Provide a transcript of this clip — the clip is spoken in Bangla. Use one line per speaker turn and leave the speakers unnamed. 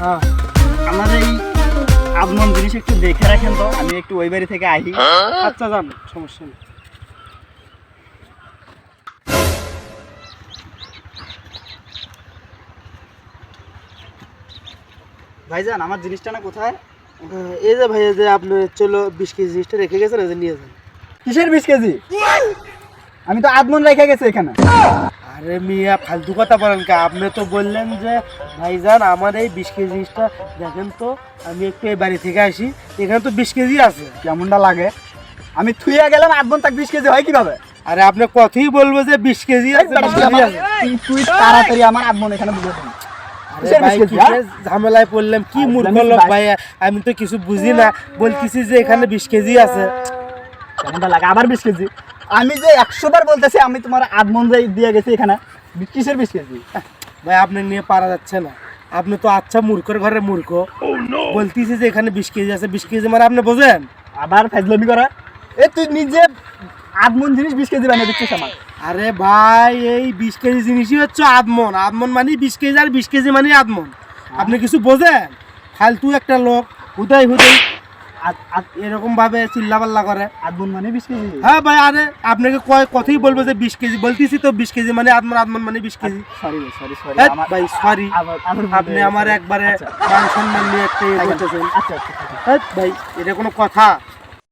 হ্যাঁ।
আমার এই আগমন জিনিস একটু দেখে রাখেন তো আমি একটু ওই বাড়ি থেকে হ্যাঁ?
আচ্ছা যান সমস্যা নেই।
ভাইজান আমার জিনিসটা না কোথায়?
এই যে ভাইয়া যে আপনি চলো বিশ কেজি জিনিসটা রেখে গেছেন নিয়ে যান।
কিসের বিশ কেজি? আমি তো আদমন রেখে গেছি এখানে।
আরে মিয়া ফালতু কথা বলেন কে? আপনি তো বললেন যে ভাইজান আমার এই বিশ কেজি জিনিসটা দেখেন তো আমি একটু এই বাড়ি থেকে আসি এখানে তো বিশ কেজি আছে।
কেমনটা লাগে? আমি থুইয়া গেলাম আধমন তাক বিশ কেজি হয় কীভাবে?
আরে আপনি কথাই বলব যে বিশ কেজি আছে
তুই- তাড়াতাড়ি আমার আধমন এখানে বুঝে কিসের
ঝামেলায় পড়লাম কি মূর্খ লোক
ভাই।
আমি তো কিছু বুঝি না বলতেছি যে এখানে বিশ কেজি আছে।
কেমনটা লাগে? আবার বিশ কেজি। আমি যে একশো বার বলতেছি আমি তোমার আধমন দিয়ে গেছি এখানে। কিসের বিশ কেজি
ভাই আপনি নিয়ে পারা যাচ্ছে না। আপনি তো আচ্ছা মূর্খর ঘরে মূর্খ। বলতেছি যে এখানে বিশ কেজি আছে বিশ কেজি মানে আপনি বোঝেন?
আবার ফাজলামি করা? এ তুই নিজে আধমন জিনিস বিশ কেজি বানিয়ে দিচ্ছিস আমার।
আরে ভাই এই বিশ কেজি জিনিসই হচ্ছে আদমন আদমন মানে বিশ কেজি আর বিশ কেজি মানে। আদমন আপনি কিছু বোঝেন? ফালতু একটা লোক হুদাই হুদাই। এরকম ভাবে চিল্লাপাল্লা করে।
আধমন মানে বিশ কেজি?
হ্যাঁ ভাই আরে আপনাকে কয় কথাই বলব যে বিশ কেজি বলতেছি তো বিশ কেজি মানে আদমন আদমন মানে বিশ কেজি।
সরি সরি সরি
হ্যাঁ, ভাই সরি
আমার
আপনি আমার একবারে
আচ্ছা।
মান সম্মান নিয়ে একটা করতেছেন।
আচ্ছা আচ্ছা।
হ্যাঁ, ভাই এটা কোনো কথা?